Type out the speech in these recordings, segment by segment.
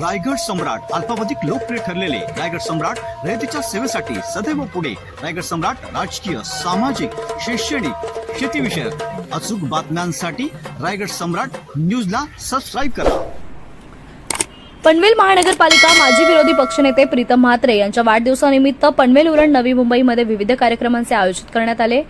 रायगड सम्राट अल्पावधिक लोकप्रिय ठरलेले रायगड सम्राट रयतेच्या सेवेसाठी सदैव पुढे. रायगड सम्राट राजकीय सामाजिक शैक्षणिक शेतीविषयक अचूक बातम्यांसाठी रायगड सम्राट न्यूजला सबस्क्राईब करा. पनवेल महानगरपालिका माजी विरोधी पक्षनेते प्रीतम म्हात्रे यांच्या वाढदिवसानिमित्त पनवेल उरण नवी मुंबईमध्ये विविध कार्यक्रमांचे आयोजित करण्यात आले.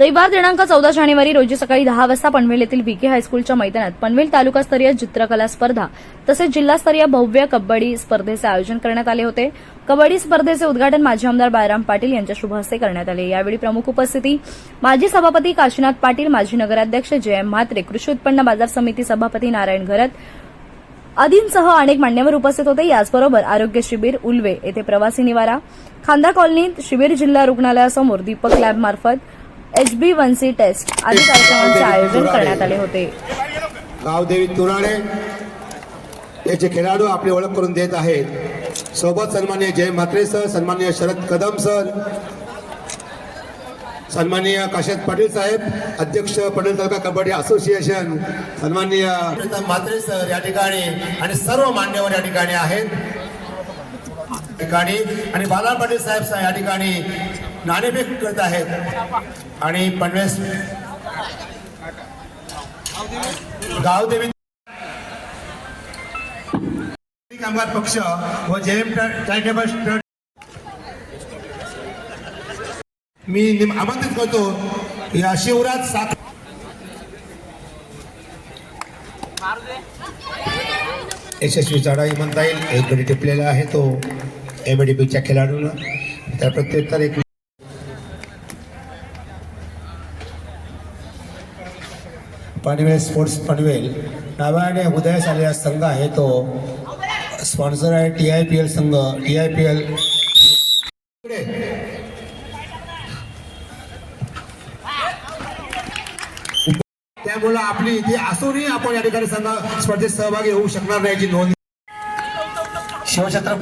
रविवार दिनांक चौदा जानेवारी रोजी सकाळी दहा वाजता पनवेल येथील व्हीके हायस्कूलच्या मैदानात पनवेल तालुकास्तरीय चित्रकला स्पर्धा तसेच जिल्हास्तरीय भव्य कबड्डी स्पर्धेचे आयोजन करण्यात आले होते. कबड्डी स्पर्धेचे उद्घाटन माजी आमदार बाळराम पाटील यांच्या शुभ हस्ते करण्यात आले. यावेळी प्रमुख उपस्थिती माजी सभापती काशीनाथ पाटील माजी नगराध्यक्ष जयम म्हात्रे कृषी उत्पन्न बाजार समिती सभापती नारायण घरत आदींसह अनेक मान्यवर उपस्थित होते. याचबरोबर आरोग्य शिबिर उल्वे येथे प्रवासी निवारा खांदा कॉलनीत शिबिर जिल्हा रुग्णालयासमोर दीपक लॅबमार्फत मार्फत एचबी वन सी टेस्ट. आदी कार्यक्रमांचे आयोजन करण्यात आले होते. गावदेवी तुराणे याचे खेळाडू आपली ओळख करून देत आहेत. सोबत सन्मान्य जय म्हात्रे सर सन्मान्य शरद कदम सर सन्माननीय काशीनाथ पाटील साहेब अध्यक्ष पटेल तालुका कबड्डी असोसिएशन सन्माननीय म्हात्रे सर या ठिकाणी आणि सर्व मान्यवर या ठिकाणी आहेत. ठिकाणी. आणि बाला पाटील साहेब या ठिकाणी नाणेफेक करत आहेत. आणि पनवेस गावदेवी कामगार पक्ष व जेएम चॅरिटेबल ट्रस्ट मी निम- आमंत्रित करतो या शिवराज सात यशस्वी चढाई म्हणता येईल. एक गडी टिपलेला आहे तो. एमएडीपीच्या खेळाडूला त्या प्रत्युत्तर एक पनवेल स्पोर्ट्स पनवेल नव्याने उदयास आलेला संघ आहे तो. स्पॉन्सर आहे टी आय पी एल संघ. टी आय पी एल त्यामुळं आपली इथे असूनही आपण या ठिकाणी संघ स्पर्धेत सहभागी होऊ शकणार नाही याची नोंद. शिवछत्र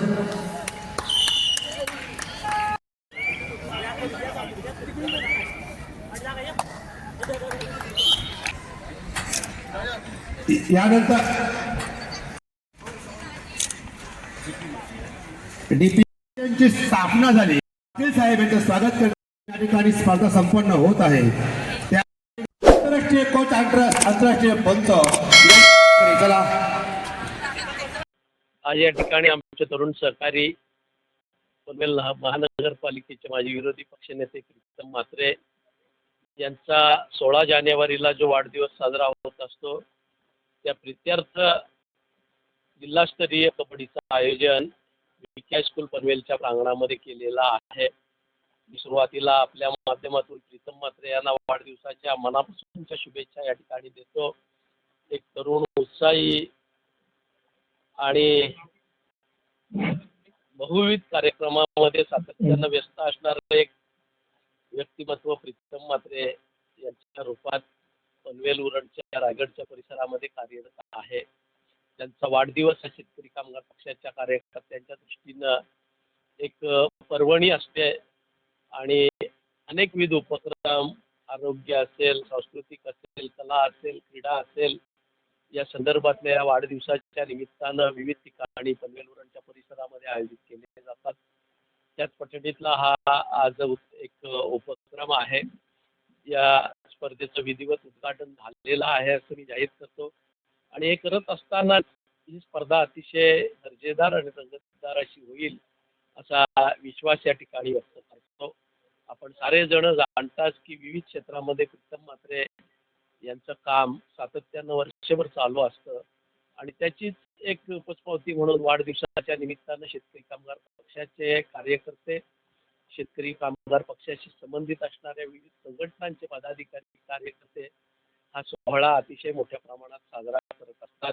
यानंतर डीपी ची स्थापना झाली. पाटील साहेब यांचं स्वागत या ठिकाणी स्पर्धा संपन्न होत आहे. त्या आंतरराष्ट्रीय कोच आंतरराष्ट्रीय पंच चला. आज या ठिकाणी आमचे तरुण सहकारी पनवेल महानगरपालिकेचे माजी विरोधी पक्षनेते प्रीतम म्हात्रे यांचा सोळा जानेवारीला जो वाढदिवस साजरा होत असतो त्या प्रित्यर्थ जिल्हास्तरीय कबड्डीचं आयोजन विके स्कूल पनवेलच्या प्रांगणामध्ये केलेलं आहे. सुरुवातीला आपल्या माध्यमातून प्रीतम मात्रे यांना वाढदिवसाच्या मनापासूनच्या शुभेच्छा या ठिकाणी देतो. एक तरुण उत्साही आणि बहुविध कार्यक्रमामध्ये सातत्यानं व्यस्त असणारं एक व्यक्तिमत्व प्रीतम मात्रे यांच्या रूपात पनवेल उरणच्या रायगडच्या परिसरामध्ये कार्यरत आहे. त्यांचा वाढदिवस हा शेतकरी कामगार पक्षाच्या कार्यकर्त्यांच्या दृष्टीनं. एक पर्वणी असते आणि अनेकविध उपक्रम आरोग्य असेल सांस्कृतिक असेल कला असेल क्रीडा असेल या संदर्भातल्या या वाढदिवसाच्या निमित्तानं विविध ठिकाणी पनवेल उरणच्या परिसरामध्ये आयोजित केले जातात. त्याच पठडीतला हा आज एक उपक्रम आहे. या स्पर्धेचं विधिवत उद्घाटन झालेलं आहे असं मी जाहीर करतो. आणि हे करत असताना ही स्पर्धा अतिशय दर्जेदार आणि रंगतदार अशी होईल असा विश्वास या ठिकाणी व्यक्त करतो. आपण सारेजण जाणताच की विविध क्षेत्रामध्ये प्रीतम मात्रे यांचं काम सातत्यानं वर्षभर चालू असतं. आणि त्याचीच एक उपस्पावती म्हणून वाढदिवसाच्या निमित्तानं शेतकरी कामगार पक्षाचे कार्यकर्ते शेतकरी कामगार पक्षाशी संबंधित असणाऱ्या विविध संघटनांचे पदाधिकारी कार्यकर्ते हा सोहळा अतिशय मोठ्या प्रमाणात साजरा करत असतात.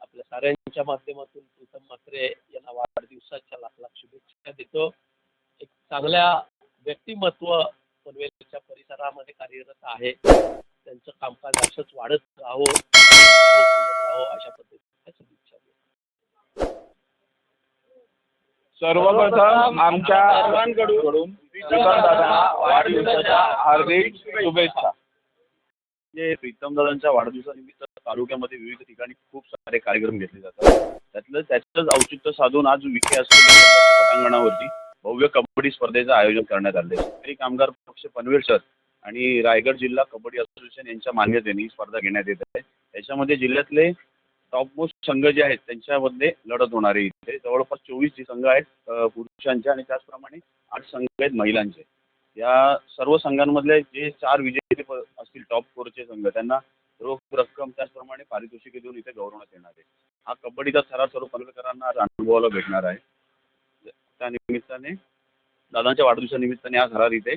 आपल्या साऱ्यांच्या माध्यमातून प्रीतम म्हात्रे यांना वाढदिवसाच्या लाख लाख शुभेच्छा देतो. एक चांगल्या व्यक्तिमत्व पनवेलच्या परिसरामध्ये कार्यरत आहे. सर्वप्रथम आमच्या सर्वांकडून वाढदिवसाच्या हार्दिक शुभेच्छा. म्हणजे प्रीतम दादांच्या वाढदिवसानिमित्त तालुक्यामध्ये विविध ठिकाणी खूप सारे कार्यक्रम घेतले जातात. त्यातलं त्याचंच औचित्य साधून आज विखे असलेल्या पटांगणावरती भव्य कबड्डी स्पर्धेचं आयोजन करण्यात आलं शेतकरी कामगार पक्ष पनवेल शहर आणि रायगड जिल्हा कबड्डी असोसिएशन यांच्या मान्यतेने ही स्पर्धा घेण्यात येत आहे. याच्यामध्ये जिल्ह्यातले टॉपमोस्ट संघ जे आहेत त्यांच्यामध्ये लढत होणार आहे इथे. जवळपास चोवीस जे संघ आहेत पुरुषांचे आणि त्याचप्रमाणे आठ संघ आहेत महिलांचे. या सर्व संघांमधले जे चार विजेते प- असतील टॉप फोरचे संघ त्यांना रोख रक्कम त्याचप्रमाणे पारितोषिके देऊन इथे गौरवण्यात येणार आहे. हा कबड्डीचा थरार सर्व पनवेलकरांना आज अनुभवाला भेटणार आहे. त्या निमित्ताने दादांच्या वाढदिवसानिमित्ताने हा थरार इथे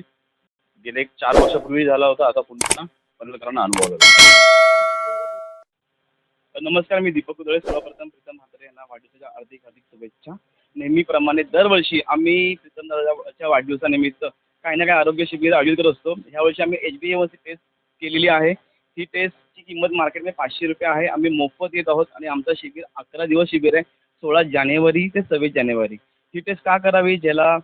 गेले एक चार वर्षापूर्वी झाला होता आता पुन्हा पनवेलकरांना अनुभवाला भेटणार नमस्कार मी दीपक उदळे सर्वप्रथम प्रीतम म्हात्रे यांना वाढदिवसाच्या हार्दिक हार्दिक शुभेच्छा. नेहमीप्रमाणे दरवर्षी आम्ही प्रीतम दादाच्या वाढदिवसानिमित्त काही ना काही आरोग्य शिबिर आयोजित करत असतो. ह्यावर्षी आम्ही एच बी एवरची टेस्ट केलेली आहे. ही टेस्टची किंमत मार्केटमध्ये पाचशे रुपये आहे. आम्ही मोफत येत आहोत आणि आमचं शिबिर अकरा दिवस शिबिर आहे. सोळा जानेवारी ते सव्वीस जानेवारी. ही टेस्ट का करावी? ज्याला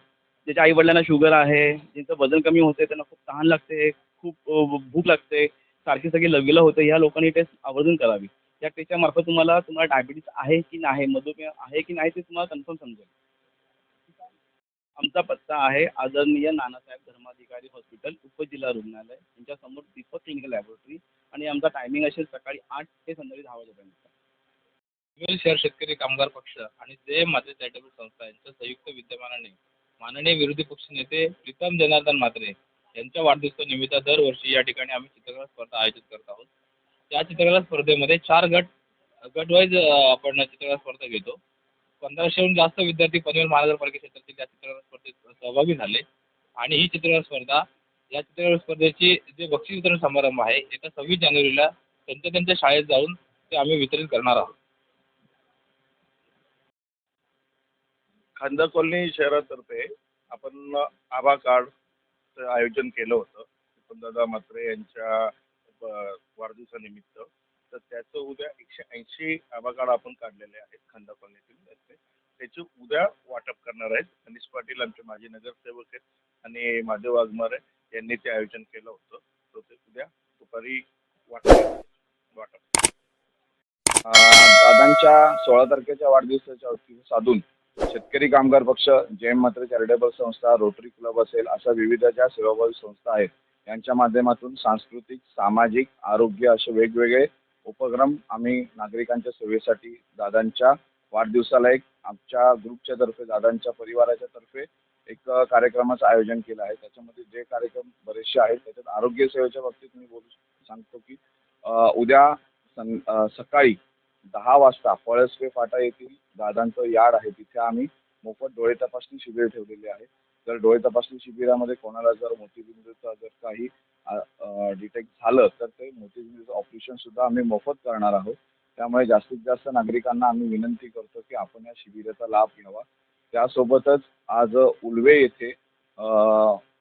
ज्याच्या आईवडिलांना शुगर आहे ज्यांचं वजन कमी होते त्यांना खूप तहान लागते खूप भूक लागते सारखी सगळी लवीला होते ह्या लोकांनी टेस्ट आवर्जून करावी. या टेस्टच्यामार्फत तुम्हाला तुम्हाला डायबिटीस आहे की नाही मधुमेह आहे की नाही ते तुम्हाला कन्फर्म समजेल. आमचा पत्ता आहे आदरणीय नानासाहेब धर्माधिकारी हॉस्पिटल उपजिल्हा रुग्णालय. यांच्यासमोर दीपक क्लिनिकल लॅबोरेटरी आणि आमचा टायमिंग असेल सकाळी आठ ते संध्याकाळी दहा वाजेपर्यंत. सिव्हिल शहर शेतकरी कामगार पक्ष आणि जे मात्रे चॅरिटेबल संस्था यांच्या संयुक्त विद्यमानाने माननीय विरोधी पक्ष नेते प्रीतम जनार्दन म्हात्रे यांच्या वाढदिवसानिमित्त दरवर्षी या ठिकाणी आम्ही चित्रकला स्पर्धा आयोजित करत आहोत. त्या चित्रकला स्पर्धेमध्ये चार गट गटवाईज आपण चित्रकला स्पर्धा घेतो. पंधराशेहून जास्त विद्यार्थी पनवेल महानगरपालिका क्षेत्रातील या चित्रकला स्पर्धेत सहभागी झाले. आणि ही चित्रकला स्पर्धा या चित्रकला स्पर्धेची जे बक्षीस वितरण समारंभ आहे येत्या सव्वीस जानेवारीला त्यांच्या त्यांच्या शाळेत जाऊन ते आम्ही वितरित करणार आहोत. खांदा कॉलनी शहरातर्फे आपण आभा कार्डचं आयोजन केलं होतं. दादा म्हात्रे यांच्या वाढदिवसानिमित्त. तर त्याचं उद्या एकशे ऐंशी आभा आपण काढलेले आहेत खांदा कॉलनीतील त्याचे उद्या वाटप करणार आहेत. अनिश पाटील आमचे माजी नगरसेवक आहेत आणि महादेव वाघमारे यांनी ते आयोजन केलं होतं. तर ते उद्या दुपारी वाटप वाटप. दादांच्या सोळा तारखेच्या वाढदिवसाच्या वतीने साधून शेतकरी कामगार पक्ष जैन मात्र चॅरिटेबल संस्था रोटरी क्लब असेल अशा विविध ज्या सेवाभावी संस्था आहेत यांच्या माध्यमातून सांस्कृतिक सामाजिक आरोग्य असे वेगवेगळे उपक्रम आम्ही नागरिकांच्या सेवेसाठी दादांच्या वाढदिवसाला एक आमच्या ग्रुपच्या तर्फे दादांच्या परिवाराच्या तर्फे एक कार्यक्रमाचं आयोजन केलं आहे. त्याच्यामध्ये जे कार्यक्रम बरेचसे आहेत त्याच्यात आरोग्य सेवेच्या बाबतीत मी बोलू सांगतो की उद्या सं सकाळी दहा वाजता पळसपे फाटा येथील दादांचं यार्ड आहे. तिथे आम्ही मोफत डोळे तपासणी शिबिर ठेवलेले आहे. जर डोळे तपासणी शिबिरामध्ये कोणाला जर मोतीबिंदूचा जर काही डिटेक्ट झालं तर ते मोतीबिंदूचं ऑपरेशन सुद्धा आम्ही मोफत करणार आहोत. त्यामुळे जास्तीत जास्त नागरिकांना आम्ही विनंती करतो की आपण या शिबिराचा लाभ घ्यावा. त्यासोबतच आज उलवे येथे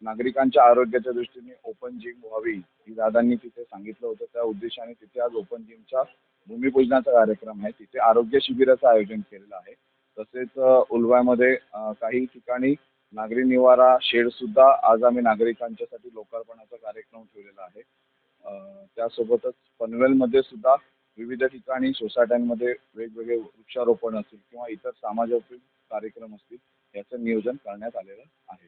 नागरिकांच्या आरोग्याच्या दृष्टीने ओपन जिम व्हावी ही दादांनी तिथे सांगितलं होतं. त्या उद्देशाने तिथे आज ओपन जिमच्या भूमिपूजनाचा कार्यक्रम आहे. तिथे आरोग्य शिबिराचं आयोजन केलेलं आहे. तसेच उलव्यामध्ये काही ठिकाणी नागरी निवारा शेड सुद्धा आज आम्ही नागरिकांच्यासाठी लोकार्पणाचा कार्यक्रम ठेवलेला आहे. त्यासोबतच पनवेलमध्ये सुद्धा विविध ठिकाणी सोसायट्यांमध्ये वेगवेगळे वृक्षारोपण असतील किंवा इतर समाजोपयोगी कार्यक्रम असतील याचं नियोजन करण्यात आलेलं आहे.